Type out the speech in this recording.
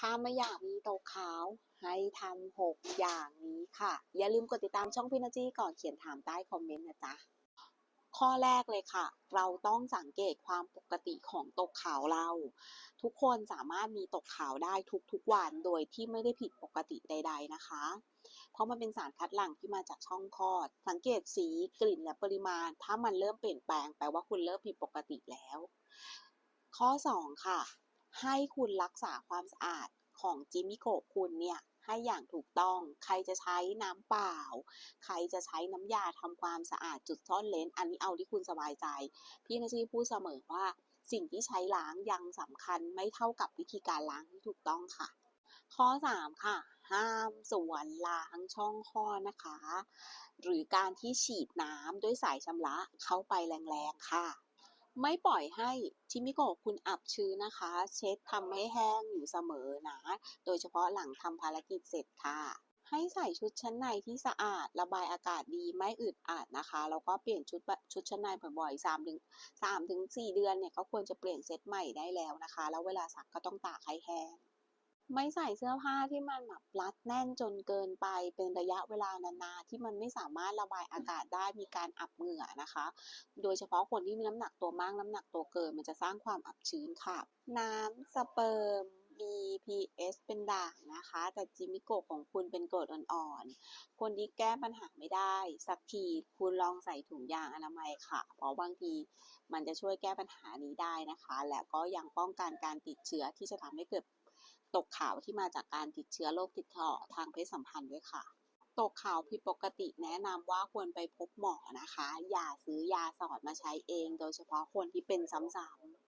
ถ้าไม่อยากมีตกขาว ให้ทำหกอย่างนี้ค่ะ อย่าลืมกดติดตามช่องพินาจีก่อนเขียนถามใต้คอมเมนต์นะจ๊ะข้อแรกเลยค่ะ เราต้องสังเกตความปกติของตกขาวเรา ทุกคนสามารถมีตกขาวได้ทุกๆวันโดยที่ไม่ได้ผิดปกติใด ๆนะคะ เพราะมันเป็นสารคัดหลั่งที่มาจากช่องคลอด สังเกตสีกลิ่นและปริมาณ ถ้ามันเริ่มเปลี่ยนแปลงแปลว่าคุณเริ่มผิดปกติแล้ว ข้อ 2 ค่ะ ให้คุณรักษาความสะอาดของจิมิโกะคุณเนี่ยให้อย่างถูกต้อง ใครจะใช้น้ำเปล่า ใครจะใช้น้ำยาทำความสะอาดจุดซ่อนเลน อันนี้เอาที่คุณสบายใจ พี่นาชีพูดเสมอว่า สิ่งที่ใช้ล้างยังสำคัญไม่เท่ากับวิธีการล้างที่ถูกต้องค่ะ ข้อ 3 ค่ะ ห้ามส่วนล้างช่องคลอดนะคะ หรือการที่ฉีดน้ำด้วยสายชำระเข้าไปแรงๆค่ะ ไม่ปล่อยให้ชิมิโกะคุณอับชื้นนะคะ เช็ดทำให้แห้งอยู่เสมอนะ โดยเฉพาะหลังทำภารกิจเสร็จค่ะ ให้ใส่ชุดชั้นในที่สะอาด ระบายอากาศดีไม่อึดอัดนะคะ แล้วก็เปลี่ยนชุดชุดชั้นในบ่อยๆ3ถึง3ถึง4เดือนเนี่ยก็ควรจะเปลี่ยนเซตใหม่ได้แล้วนะคะ แล้วเวลาซักก็ต้องตากให้แห้ง ไม่ใส่เสื้อผ้าที่มันแบบรัดแน่นจนเกินไปเป็นระยะเวลานานๆที่มันไม่สามารถระบายอากาศได้มีการอับเหงื่อนะคะ โดยเฉพาะคนที่มีน้ำหนักตัวมากน้ำหนักตัวเกินมันจะสร้างความอับชื้นค่ะ น้ำสเปิร์มมี pH เป็นด่างนะคะ แต่จิมิโกะของคุณเป็นกรดอ่อนๆ คนที่แก้ปัญหาไม่ได้ สักทีคุณลองใส่ถุงยางอนามัยค่ะ เพราะบางทีมันจะช่วยแก้ปัญหานี้ได้นะคะ และก็ยังป้องกันการติดเชื้อที่จะทำให้เกิด ตกขาวที่มาจากการติดเชื้อโรคติดต่อทางเพศสัมพันธ์ด้วยค่ะ ตกขาวผิดปกติแนะนำว่าควรไปพบหมอนะคะ อย่าซื้อยาสอดมาใช้เอง โดยเฉพาะคนที่เป็นซ้ำๆ